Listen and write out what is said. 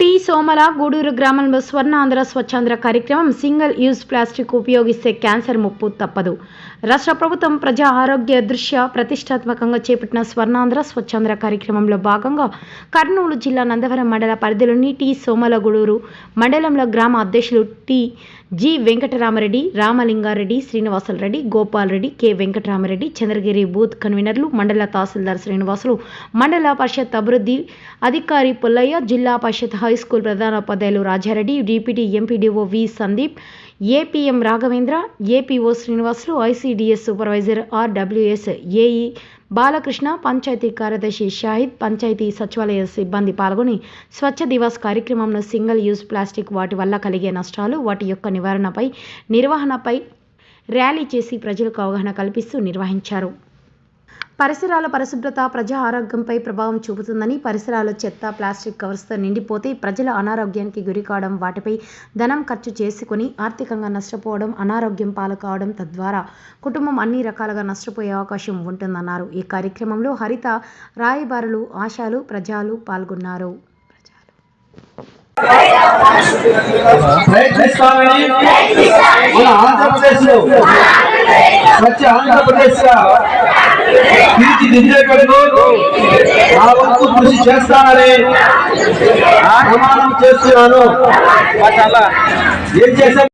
T Somala Gudur గ్రామంలో స్వర్ణాంధ్ర స్వచ్ఛాంధ్ర కార్యక్రమం single use plastic ఉపయోగిస్తే క్యాన్సర్ ముప్పు తప్పదు. రాష్ట్ర ప్రభుత్వం ప్రజా ఆరోగ్య దృష్ట్యా ప్రతిష్టాత్మకంగా చేపట్టిన స్వర్ణాంధ్ర స్వచ్ఛాంధ్ర కార్యక్రమంలో భాగంగా కర్నూలు జిల్లా నందవరం మండల పరిధిలోని టి. సోమల గూడూరు మండలంలో గ్రామ అధ్యక్షులు T. G. Venkataramareddy Ramalingareddy Srinivasulareddy Gopalareddy K. Venkataramareddy Chandragiri booth కన్వీనర్లు మండల తహసీల్దార్ శ్రీనివాసులు మండల పరిషత్ అభివృద్ధి అధికారి పుల్లయ్య జిల్లా పరిషత్ హై స్కూల్ ప్రధానోపాధ్యాయులు Rajareddy deputy MPDO V Sandeep APM Raghavendra APO Srinivasulu ICDS supervisor RWS AE Balakrishna panchayat కార్యదర్శి షాహిద్ పంచాయతీ సచివాలయ సిబ్బంది పాల్గొని స్వచ్ఛ దివాస్ కార్యక్రమంలో సింగిల్ యూజ్ ప్లాస్టిక్ వాటి వల్ల కలిగే నష్టాలు వాటి యొక్క నివారణపై నిర్వహణపై ర్యాలీ చేసి ప్రజలకు అవగాహన కల్పిస్తూ నిర్వహించారు. పరిసరాల పరిశుభ్రత ప్రజా ఆరోగ్యంపై ప్రభావం చూపుతుందని పరిసరాలు చెత్త ప్లాస్టిక్ కవర్స్తో నిండిపోతే ప్రజల అనారోగ్యానికి గురి కావడం వాటిపై ధనం ఖర్చు చేసుకుని ఆర్థికంగా నష్టపోవడం అనారోగ్యం పాలు కావడం తద్వారా కుటుంబం అన్ని రకాలుగా నష్టపోయే అవకాశం ఉంటుందన్నారు. ఈ కార్యక్రమంలో హరిత రాయబారులు ఆశాలు ప్రజలు పాల్గొన్నారు. ప్రయత్నిస్తామని మన ఆంధ్రప్రదేశ్లో స్వచ్ఛ ఆంధ్రప్రదేశ్గా తీర్చిదిద్దేటట్టు నా వంతు కృషి చేస్తానని ప్రమాణం చేస్తున్నాను. ఏం చేసే